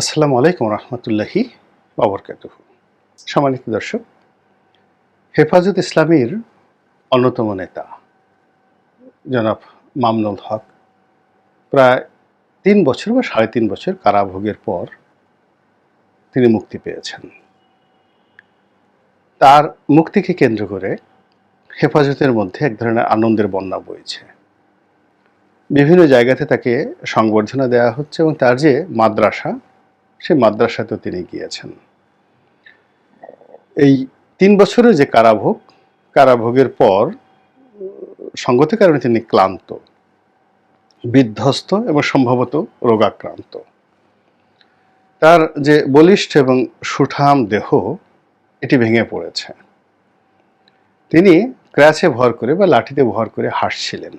আসসালামু আলাইকুম রহমতুল্লাহি বাবরকাত সম্মানিত দর্শক, হেফাজত ইসলামীর অন্যতম নেতা জনাব মামনুল হক প্রায় তিন বছর বা সাড়ে তিন বছর কারাভোগের পর তিনি মুক্তি পেয়েছেন। তার মুক্তিকে কেন্দ্র করে হেফাজতের মধ্যে এক ধরনের আনন্দের বন্যা বইছে। বিভিন্ন জায়গাতে তাকে সংবর্ধনা দেওয়া হচ্ছে এবং তার যে মাদ্রাসা সে মাদ্রাসাতেও তিনি গিয়েছেন। এই তিন বছরের যে কারাভোগ, কারাভোগের পর, সঙ্গত কারণে তিনি ক্লান্ত, বিধ্বস্ত এবং সম্ভবত রোগাক্রান্ত। তার যে বলিষ্ঠ এবং সুঠাম দেহ, এটি ভেঙে পড়েছে। তিনি ক্র্যাচে ভর করে বা লাঠিতে ভর করে হাসছিলেন।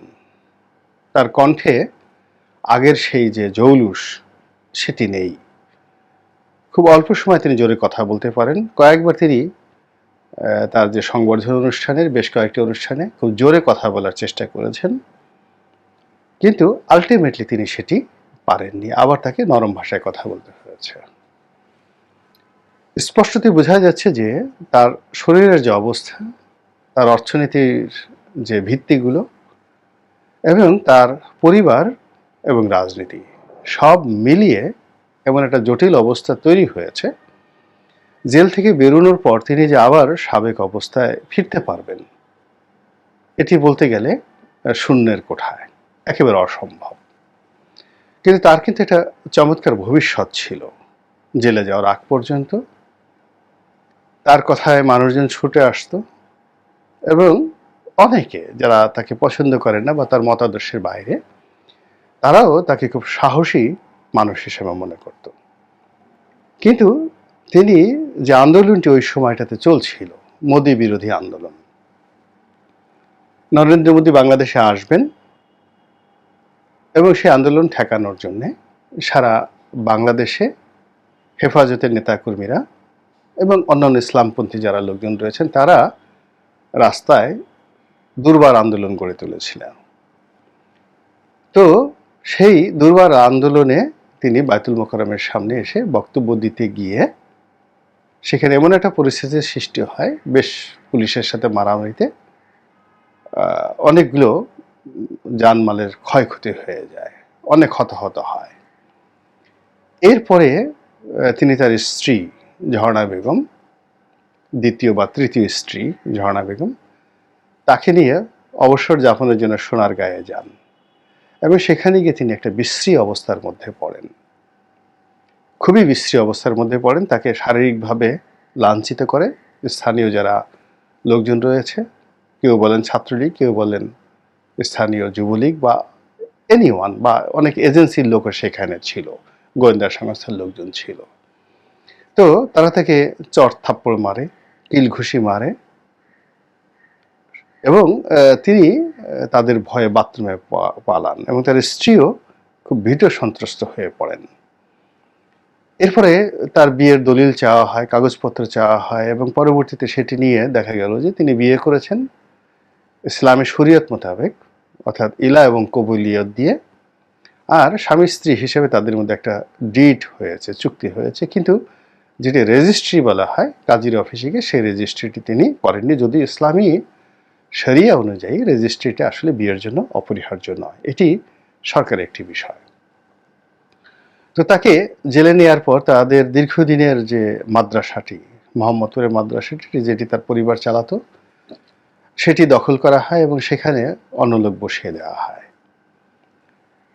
তার কণ্ঠে আগের সেই যে জৌলুস, সেটি নেই। খুব অল্প সময় তিনি জোরে কথা বলতে পারেন। কয়েকবার তিনি তার যে সংবর্ধনা অনুষ্ঠানের বেশ কয়েকটি অনুষ্ঠানে খুব জোরে কথা বলার চেষ্টা করেছেন। কিন্তু আলটিমেটলি তিনি সেটি পারেননি। আবার তাকে নরম ভাষায় কথা বলতে হয়েছে। স্পষ্টতই বোঝা যাচ্ছে যে তার শরীরের যে অবস্থা, তার অর্থনীতির যে ভিত্তিগুলো এবং তার পরিবার এবং রাজনীতি সব মিলিয়ে এমন একটা জটিল অবস্থা তৈরি হয়েছে। জেল থেকে বেরোনোর পর তিনি যে আবার সাবেক অবস্থায় ফিরতে পারবেন, এটি বলতে গেলে শূন্যের কোঠায়, একেবারে অসম্ভব। কিন্তু তার কিন্তু একটা চমৎকার ভবিষ্যৎ ছিল, জেলে যাওয়ার আগ পর্যন্ত। তার কথায় মানুষজন ছুটে আসতো এবং অনেকে যারা তাকে পছন্দ করেন না বা তার মতাদর্শের বাইরে, তারাও তাকে খুব সাহসী মানুষ হিসেবে মনে করত। কিন্তু তিনি যে আন্দোলনটি ওই সময়টাতে চলছিল, মোদী বিরোধী আন্দোলন। নরেন্দ্র মোদী বাংলাদেশে আসবেন এবং সেই আন্দোলন ঠেকানোর জন্যে সারা বাংলাদেশে হেফাজতের নেতাকর্মীরা এবং অন্যান্য ইসলামপন্থী যারা লোকজন রয়েছেন, তারা রাস্তায় দুর্বার আন্দোলন গড়ে তুলেছিলেন। তো সেই দুর্বার আন্দোলনে তিনি বায়তুল মোকারমের সামনে এসে বক্তব্য দিতে গিয়ে সেখানে এমন একটা পরিস্থিতির সৃষ্টি হয়, বেশ পুলিশের সাথে মারামারিতে অনেকগুলো জানমালের ক্ষয়ক্ষতি হয়ে যায়, অনেক হতাহত হয়। এরপরে তিনি তার স্ত্রী ঝর্ণা বেগম, দ্বিতীয় বা তৃতীয় স্ত্রী ঝর্ণা বেগম, তাকে নিয়ে অবসর যাপনের জন্য সোনার গায়ে যান। এবং সেখানে গিয়ে তিনি একটা বিশ্রী অবস্থার মধ্যে পড়েন। খুবই বিশ্রী অবস্থার মধ্যে পড়েন, তাকে শারীরিকভাবে লাঞ্ছিত করে। স্থানীয় যারা লোকজন রয়েছে, কেউ বলেন ছাত্রলীগ, কেউ বলেন স্থানীয় যুবলীগ বা এনিওয়ান বা অনেক এজেন্সির লোকও সেখানে ছিল, গোয়েন্দা সংস্থার লোকজন ছিল। তো তারা তাকে চট থাপ্পড় মারে কিল ঘুষি মারে এবং তিনি তাদের ভয়ে বাথরুমে পালান এবং তার স্ত্রীও খুব ভীত সন্ত্রস্ত হয়ে পড়েন। এরপরে তার বিয়ের দলিল চাওয়া হয়, কাগজপত্র চাওয়া হয় এবং পরবর্তীতে সেটি নিয়ে দেখা গেল যে তিনি বিয়ে করেছেন ইসলামী শরীয়ত মোতাবেক, অর্থাৎ ইলা এবং কবুলিয়ত দিয়ে। আর স্বামী স্ত্রী হিসেবে তাদের মধ্যে একটা ডিট হয়েছে, চুক্তি হয়েছে, কিন্তু যেটি রেজিস্ট্রি বলা হয়, কাজীর অফিসে গিয়ে সেই রেজিস্ট্রিটি তিনি করেননি যদি ইসলামী শরিয়া অনুযায়ী রেজিস্ট্রিটা আসলে বিয়ের জন্য অপরিহার্য নয়। এটি সরকারের একটি বিষয়। তো তাকে জেলে নেওয়ার পর তাদের দীর্ঘদিনের যে মাদ্রাসাটি, মোহাম্মদপুরের মাদ্রাসাটি, যেটি তার পরিবার চালাতো, সেটি দখল করা হয় এবং সেখানে অন্য লোক বসিয়ে দেওয়া হয়।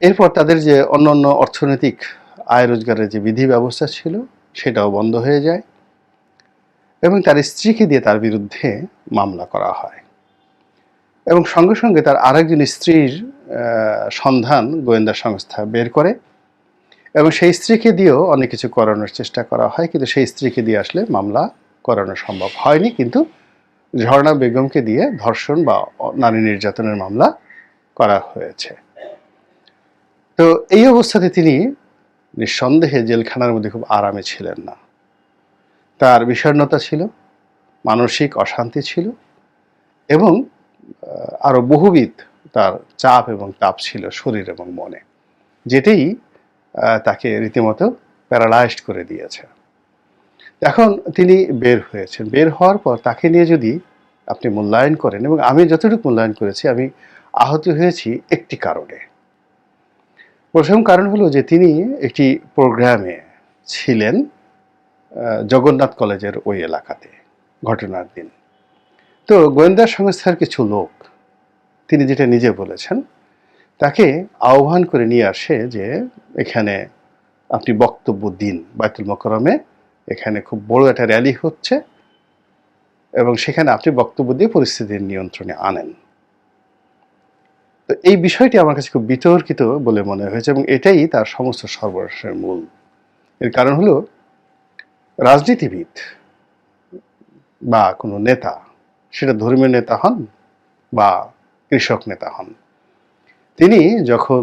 এরপর তাদের যে অন্যান্য অর্থনৈতিক আয় রোজগারের যে বিধি ব্যবস্থা ছিল, সেটাও বন্ধ হয়ে যায় এবং তার স্ত্রীকে দিয়ে তার বিরুদ্ধে মামলা করা হয়। এবং সঙ্গে সঙ্গে তার আরেকজন স্ত্রীর সন্ধান গোয়েন্দা সংস্থা বের করে এবং সেই স্ত্রীকে দিয়েও অনেক কিছু করানোর চেষ্টা করা হয়, কিন্তু সেই স্ত্রীকে দিয়ে আসলে মামলা করানো সম্ভব হয়নি, কিন্তু ঝর্ণা বেগমকে দিয়ে ধর্ষণ বা নারী নির্যাতনের মামলা করা হয়েছে। তো এই অবস্থাতে তিনি নিঃসন্দেহে জেলখানার মধ্যে খুব আরামে ছিলেন না। তার বিষণ্ণতা ছিল, মানসিক অশান্তি ছিল এবং আহ, আরও বহুবিধ তার চাপ এবং তাপ ছিল শরীর এবং মনে। যেটাই তাকে রীতিমতো প্যারালাইজড করে দিয়েছে। এখন তিনি বের হয়েছেন। বের হওয়ার পর তাকে নিয়ে যদি আপনি মূল্যায়ন করেন এবং আমি যতটুকু মূল্যায়ন করেছি আমি আহত হয়েছি একটি কারণে। প্রথম কারণ হলো যে তিনি একটি প্রোগ্রামে ছিলেন জগন্নাথ কলেজের ওই এলাকাতে ঘটনার দিন। তো গোয়েন্দা সংস্থার কিছু লোক, তিনি যেটা নিজে বলেছেন, তাকে আহ্বান করে নিয়ে আসে যে এখানে আপনি বক্তব্য দিন বাইতুল মকরমে এখানে খুব বড় একটা র্যালি হচ্ছে এবং সেখানে আপনি বক্তব্য দিয়ে পরিস্থিতির নিয়ন্ত্রণে আনেন। তো এই বিষয়টি আমার কাছে খুব বিতর্কিত বলে মনে হয়েছে এবং এটাই তার সমস্ত সর্বনাশের মূল। এর কারণ হলো, রাজনীতিবিদ বা কোনো নেতা সেটা ধর্মীয় নেতা হন বা কৃষক নেতা হন। তিনি যখন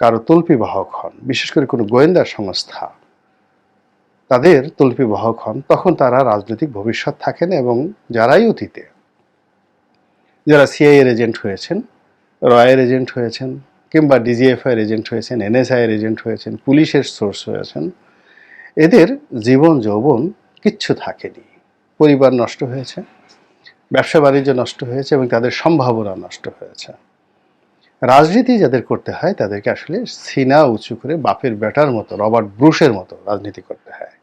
কারও তল্পি বাহক হন, বিশেষ করে কোনো গোয়েন্দা সংস্থা, তাদের তল্পি বাহক হন, তখন তারা রাজনৈতিক ভবিষ্যৎ থাকেন এবং যারাই অতীতে, যারা সিআইএর এজেন্ট হয়েছেন রয়ের এজেন্ট হয়েছেন, কিংবা ডিজিএফআই এজেন্ট হয়েছেন এনএসআই এর এজেন্ট হয়েছেন, পুলিশের সোর্স হয়েছেন, এদের জীবন যৌবন কিচ্ছু থাকেনি। পরিবার নষ্ট হয়েছে ব্যবসা বাণিজ্য নষ্ট হয়েছে এবং তাদের সম্ভাবনা নষ্ট হয়েছে। রাজনীতি যাদের করতে হয়, তাদেরকে আসলে সিনা উঁচু করে বাপের বেটার মতো, রবার্ট ব্রুশের মতো রাজনীতি করতে হয়।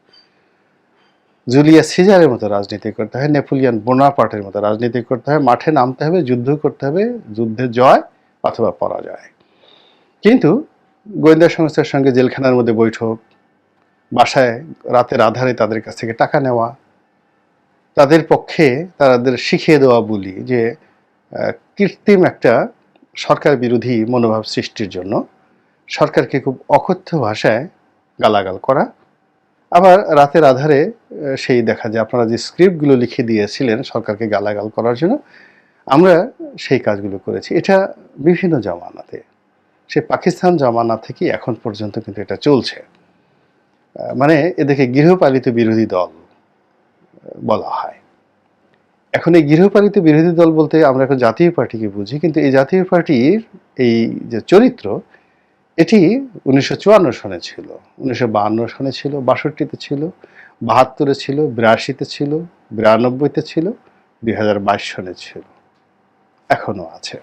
জুলিয়াস সিজারের মতো রাজনীতি করতে হয়, নেপোলিয়ান বোনাপার্টের মতো রাজনীতি করতে হয়, মাঠে নামতে হবে, যুদ্ধ করতে হবে, যুদ্ধে জয় অথবা পরাজয়। কিন্তু গোয়েন্দা সংস্থার সঙ্গে জেলখানার মধ্যে বৈঠক, বাসায় রাতের আধারে তাদের কাছ থেকে টাকা নেওয়া তাদের পক্ষে তাদের শিখিয়ে দেওয়া বলি যে কৃত্রিম একটা সরকার বিরোধী মনোভাব সৃষ্টির জন্য সরকারকে খুব অকথ্য ভাষায় গালাগাল করা। আবার রাতের আধারে সেই দেখা যায়, আপনারা যে স্ক্রিপ্টগুলো লিখে দিয়েছিলেন সরকারকে গালাগাল করার জন্য, আমরা সেই কাজগুলো করেছি। এটা বিভিন্ন জামানাতে, সে পাকিস্তান জামানা থেকে এখন পর্যন্ত কিন্তু এটা চলছে। মানে এদেরকে গৃহপালিত বিরোধী দল বলা হয়। এখন এই গৃহপালিত বিরোধী দল বলতে আমরা এখন জাতীয় পার্টিকে বুঝি, কিন্তু এই জাতীয় পার্টির এই যে চরিত্র, এটি উনিশশো চুয়ান্ন সনে ছিল, উনিশশো সনে ছিল, বাষট্টিতে ছিল, বাহাত্তরে ছিল, বিরাশিতে ছিল, বিরানব্বইতে ছিল, দুই হাজার বাইশ সনে ছিল, এখনও আছে।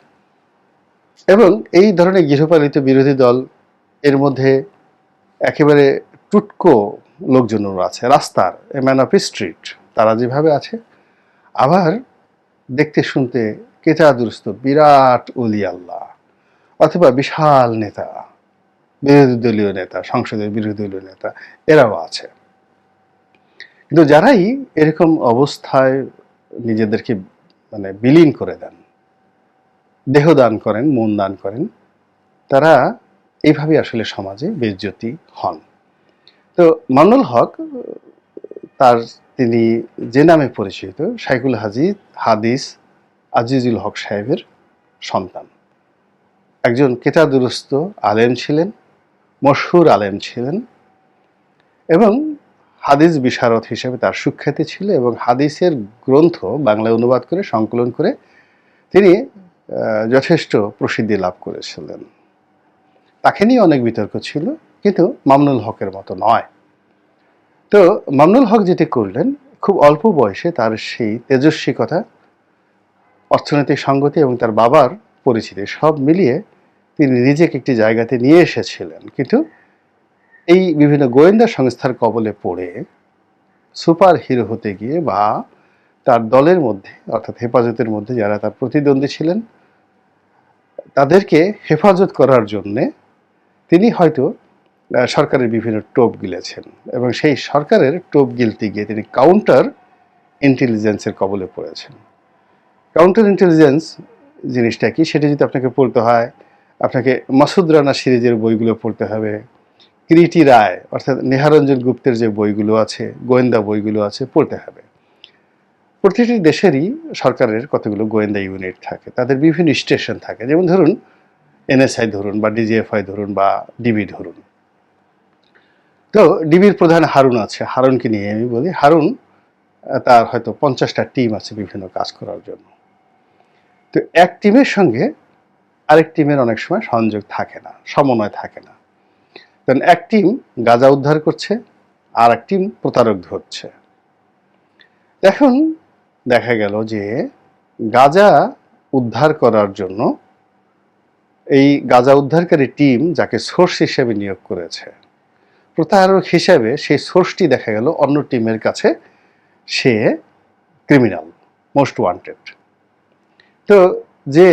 এবং এই ধরনের গৃহপালিত বিরোধী দল, এর মধ্যে একেবারে টুটকো লোকজনও আছে, রাস্তার, এ ম্যান অফ স্ট্রিট। তারা যেভাবে আছে। আবার দেখতে শুনতে কেচাদুরস্ত বিরাট অলি আল্লাহ, অথবা বিশাল নেতা, বিরোধী দলীয় নেতা, সংসদের বিরোধী দলীয় নেতা, এরাও আছে। কিন্তু যারাই এরকম অবস্থায় নিজেদেরকে মানে বিলীন করে দেন, দেহ দান করেন, মন দান করেন, তারা এইভাবে আসলে সমাজে বেজ্জতি হন। তো মামুনুল হক, তার তিনি যে নামে পরিচিত শাইকুল হাজিদ হাদিস আজিজুল হক সাহেবের সন্তান। একজন কেতাদুরস্ত আলেম ছিলেন, মশহুর আলেম ছিলেন এবং হাদিস বিশারদ হিসেবে তার সুখ্যাতি ছিল এবং হাদিসের গ্রন্থ বাংলায় অনুবাদ করে, সংকলন করে তিনি যথেষ্ট প্রসিদ্ধি লাভ করেছিলেন। তাকে নিয়ে অনেক বিতর্ক ছিল, কিন্তু মামনুল হকের মতো নয়। তো মামনুল হক যেটি করলেন, খুব অল্প বয়সে তার সেই তেজস্বিকতা অর্থনৈতিক সঙ্গতি এবং তার বাবার পরিচিতি সব মিলিয়ে তিনি নিজেকে একটি জায়গাতে নিয়ে এসেছিলেন। কিন্তু এই বিভিন্ন গোয়েন্দা সংস্থার কবলে পড়ে সুপার হিরো হতে গিয়ে বা তার দলের মধ্যে, অর্থাৎ হেফাজতের মধ্যে যারা তার প্রতিদ্বন্দ্বী ছিলেন, তাদেরকে হেফাজত করার জন্যে তিনি হয়তো সরকারের বিভিন্ন টোপ গিলেছেন এবং সেই সরকারের টোপ গিলতে গিয়ে তিনি কাউন্টার ইন্টেলিজেন্সের কবলে পড়েছেন। কাউন্টার ইন্টেলিজেন্স জিনিসটা কি? সেটা যদি আপনাকে পড়তে হয়, আপনাকে মাসুদ রানা সিরিজের বইগুলো পড়তে হবে কিরিটি রায়, অর্থাৎ নেহারঞ্জন গুপ্তের যে বইগুলো আছে, গোয়েন্দা বইগুলো আছে, পড়তে হবে। প্রতিটি দেশেরই সরকারের কতগুলো গোয়েন্দা ইউনিট থাকে, তাদের বিভিন্ন স্টেশন থাকে। যেমন ধরুন এনএসআই ধরুন বা ডিজিএফআই ধরুন বা ডিবি ধরুন। তো ডিবির প্রধান হারুন আছে। হারুনকে নিয়ে আমি বলি, হারুন তার হয়তো পঞ্চাশটা টিম আছে বিভিন্ন কাজ করার জন্য। তো এক টিমের সঙ্গে আরেক টিমের অনেক সময় সংযোগ থাকে না, সমন্বয় থাকে না। কারণ এক টিম গাঁজা উদ্ধার করছে আর এক টিম প্রতারক ধরছে। এখন দেখা গেল যে গাজা উদ্ধার করার জন্য এই গাজা উদ্ধারকারী টিম যাকে সোর্স হিসেবে নিয়োগ করেছে প্রতারক হিসেবে সেই সোর্সটি দেখা গেল অন্য টিমের কাছে। সে ক্রিমিনাল, মোস্ট ওয়ান্টেড। তো যে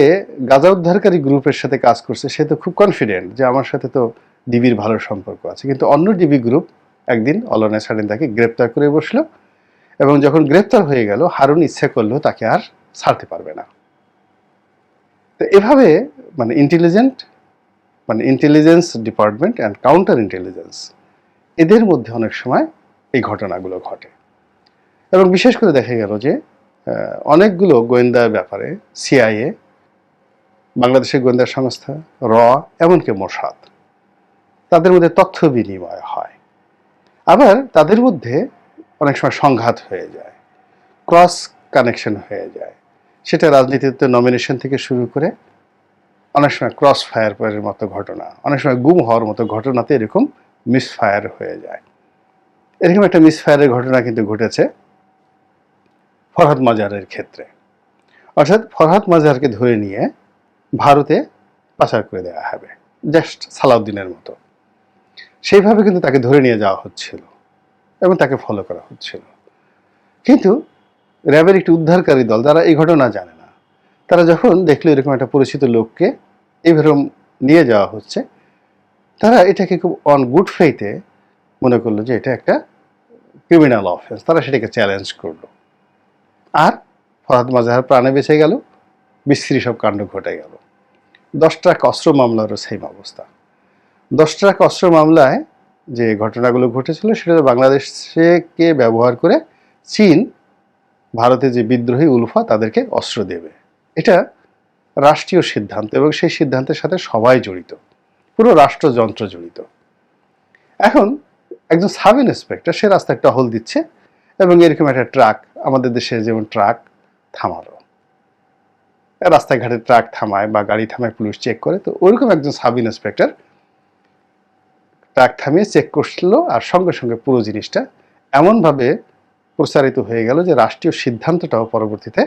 গাজা উদ্ধারকারী গ্রুপের সাথে কাজ করছে, সে তো খুব কনফিডেন্ট যে আমার সাথে তো ডিবির ভালো সম্পর্ক আছে। কিন্তু অন্য ডিবি গ্রুপ একদিন অলনে সাডিন তাকে গ্রেপ্তার করে বসল এবং যখন গ্রেপ্তার হয়ে গেল, হারুন ইচ্ছা করলেও তাকে আর ছাড়তে পারবে না। তো এভাবে মানে ইন্টেলিজেন্ট মানে intelligence department and counter intelligence এদের মধ্যে অনেক সময় এই ঘটনাগুলো ঘটে। এবং বিশেষ করে দেখা গেল যে অনেকগুলো গোয়েন্দার ব্যাপারে, সিআইএ, বাংলাদেশের গোয়েন্দা সংস্থা, র, এমনকি মোসাদ, তাদের মধ্যে তথ্য বিনিময় হয়। আবার তাদের মধ্যে অনেক সময় সংঘাত হয়ে যায়, ক্রস কানেকশন হয়ে যায়। সেটা রাজনীতিতে নমিনেশন থেকে শুরু করে অনেক সময় ক্রস ফায়ার মতো ঘটনা, অনেক সময় গুম হওয়ার মতো ঘটনাতে এরকম মিসফায়ার হয়ে যায়। এরকম একটা মিসফায়ারের ঘটনা কিন্তু ঘটেছে ফরহাদ মাজারের ক্ষেত্রে। অর্থাৎ ফরহাদ মাজারকে ধরে নিয়ে ভারতে পাচার করে দেওয়া হবে, জাস্ট সালাউদ্দিনের মতো। সেইভাবে কিন্তু তাকে ধরে নিয়ে যাওয়া হচ্ছিল এবং তাকে ফলো করা হচ্ছিল। কিন্তু র্যাবের একটি উদ্ধারকারী দল, যারা এই ঘটনা জানে না, তারা যখন দেখল এরকম একটা পরিচিত লোককে এইভাবে নিয়ে যাওয়া হচ্ছে তারা এটাকে খুব অন গুড ফেইতে মনে করল যে এটা একটা ক্রিমিনাল অফেন্স তারা সেটাকে চ্যালেঞ্জ করল। আর ফরহাদ মাজাহার প্রাণে বেঁচে গেল, বিশ্রী সব কাণ্ড ঘটে গেল। দশ ট্রাক অস্ত্র মামলারও সেম অবস্থা। দশ ট্রাক অস্ত্র মামলায় যে ঘটনাগুলো ঘটেছিল, সেটা বাংলাদেশকে ব্যবহার করে চীন, ভারতে যে বিদ্রোহী উলফা তাদেরকে অস্ত্র দেবে। এটা রাষ্ট্রীয় সিদ্ধান্ত এবং সেই সিদ্ধান্তের সাথে সবাই জড়িত। পুরো রাষ্ট্রযন্ত্র জড়িত। এখন একজন সাব ইন্সপেক্টর সে রাস্তায় টহল দিচ্ছে এবং এরকম একটা ট্রাক আমাদের দেশে যেমন ট্রাক থামালো। রাস্তাঘাটে ট্রাক থামায় বা গাড়ি থামায় পুলিশ চেক করে, তো ওইরকম একজন সাব ইন্সপেক্টর ট্রাক থামিয়ে চেক করছিল আর সঙ্গে সঙ্গে পুরো জিনিসটা এমনভাবে প্রচারিত হয়ে গেল যে রাষ্ট্রীয় সিদ্ধান্তটাও পরবর্তীতে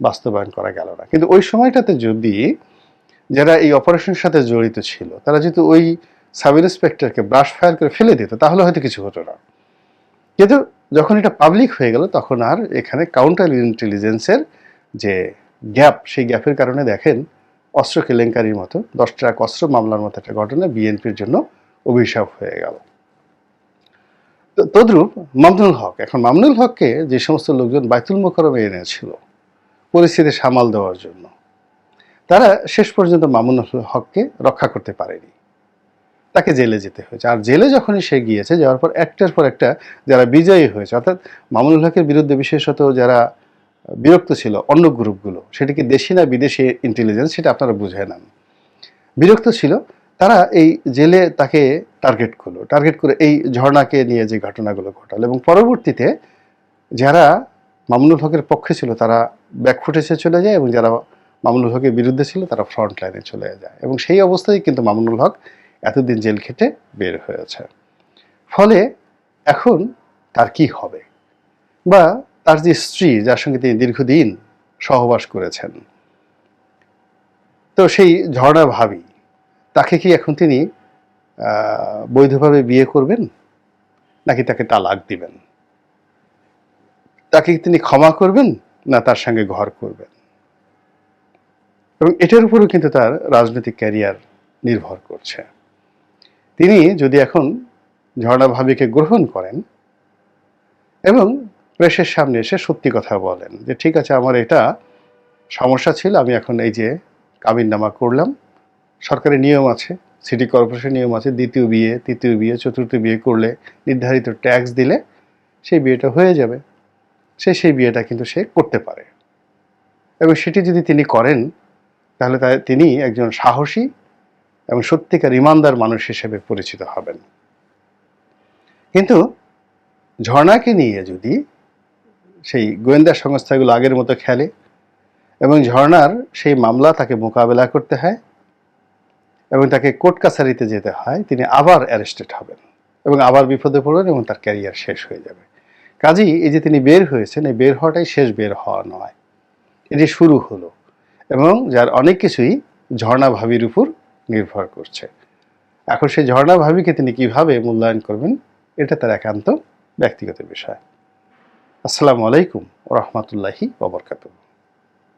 বাস্তবায়ন করা গেল না। কিন্তু ওই সময়টাতে যদি যারা এই অপারেশনের সাথে জড়িত ছিল, তারা যদি ওই সাব ইন্সপেক্টরকে ব্রাশ ফায়ার করে ফেলে দিত, তাহলে হয়তো কিছু হতো না। কিন্তু যখন এটা পাবলিক হয়ে গেল, তখন আর এখানে কাউন্টার ইন্টেলিজেন্সের যে গ্যাপ সেই গ্যাপের কারণে দেখেন অস্ত্র কেলেঙ্কারির মতো, দশ ট্রাক অস্ত্র মামলার মতো একটা ঘটনা বিএনপির জন্য অভিশাপ হয়ে গেল। তদ্রূপ মামনুল হক, এখন মামনুল হককে যে সমস্ত লোকজন বাইতুল মোকরমে এনেছিল, পরিস্থিতি সামাল দেওয়ার জন্য তারা শেষ পর্যন্ত মামুনুল হককে রক্ষা করতে পারেনি। তাকে জেলে যেতে হয়েছে। আর জেলে যখনই সে গিয়েছে, যাওয়ার পর একটার পর একটা যারা বিজয়ী হয়েছে, অর্থাৎ মামুনুল হকের বিরুদ্ধে বিশেষত যারা বিরক্ত ছিল অন্য গ্রুপগুলো সেটা কি দেশি না বিদেশি ইন্টেলিজেন্স সেটা আপনারা বুঝে নেন। বিরক্ত ছিল, তারা এই জেলে তাকে টার্গেট করল। টার্গেট করে এই ঝর্ণাকে নিয়ে যে ঘটনাগুলো ঘটালো। এবং পরবর্তীতে যারা মামুনুল হকের পক্ষে ছিল, তারা ব্যাকফুটেসে চলে যায় এবং যারা মামুনুল হকের বিরুদ্ধে ছিল, তারা ফ্রন্ট লাইনে চলে যায়। এবং সেই অবস্থায় কিন্তু মামুনুল হক এতদিন জেল খেটে বের হয়েছে। ফলে এখন তার কি হবে? বা তার যে স্ত্রী, যার সঙ্গে তিনি দীর্ঘদিন সহবাস করেছেন, তো সেই ঝর্ণা ভাবি, তাকে কি এখন তিনি বৈধভাবে বিয়ে করবেন? নাকি তাকে তালাক দিবেন? তাকে তিনি ক্ষমা করবেন? না তার সঙ্গে ঘর করবেন? এবং এটার উপরও কিন্তু তার রাজনৈতিক ক্যারিয়ার নির্ভর করছে। তিনি যদি এখন ঝর্ণা ভাবিকে গ্রহণ করেন এবং প্রেসের সামনে এসে সত্যি কথা বলেন যে, ঠিক আছে, আমার এটা সমস্যা ছিল, আমি এখন এই যে কাবিননামা করলাম, সরকারি নিয়ম আছে, সিটি কর্পোরেশন নিয়ম আছে, দ্বিতীয় বিয়ে, তৃতীয় বিয়ে, চতুর্থ বিয়ে করলে নির্ধারিত ট্যাক্স দিলে সেই বিয়েটা হয়ে যাবে। সে সেই বিয়েটা কিন্তু সে করতে পারে। এবং সেটি যদি তিনি করেন তাহলে তিনি একজন সাহসী এবং সত্যিকার ইমানদার মানুষ হিসেবে পরিচিত হবেন। কিন্তু ঝর্ণাকে নিয়ে যদি সেই গোয়েন্দা সংস্থাগুলো আগের মতো খেলে এবং ঝর্ণার সেই মামলা তাকে মোকাবেলা করতে হয় এবং তাকে কোর্ট কাছারিতে যেতে হয়, তিনি আবার অ্যারেস্টেড হবেন এবং আবার বিপদে পড়বেন এবং তার ক্যারিয়ার শেষ হয়ে যাবে। কাজেই এই যে তিনি বের হয়েছেন, এই বের হওয়াটাই শেষ বের হওয়া নয়। এটি শুরু হলো। এবং যার অনেক কিছুই ঝর্ণা ভাবির উপর নির্ভর করছে। এখন সেই ঝর্ণা ভাবিকে তিনি কীভাবে মূল্যায়ন করবেন, এটা তার একান্ত ব্যক্তিগত বিষয়। আসসালামু আলাইকুম রহমতুল্লাহি ওবরকাতুহ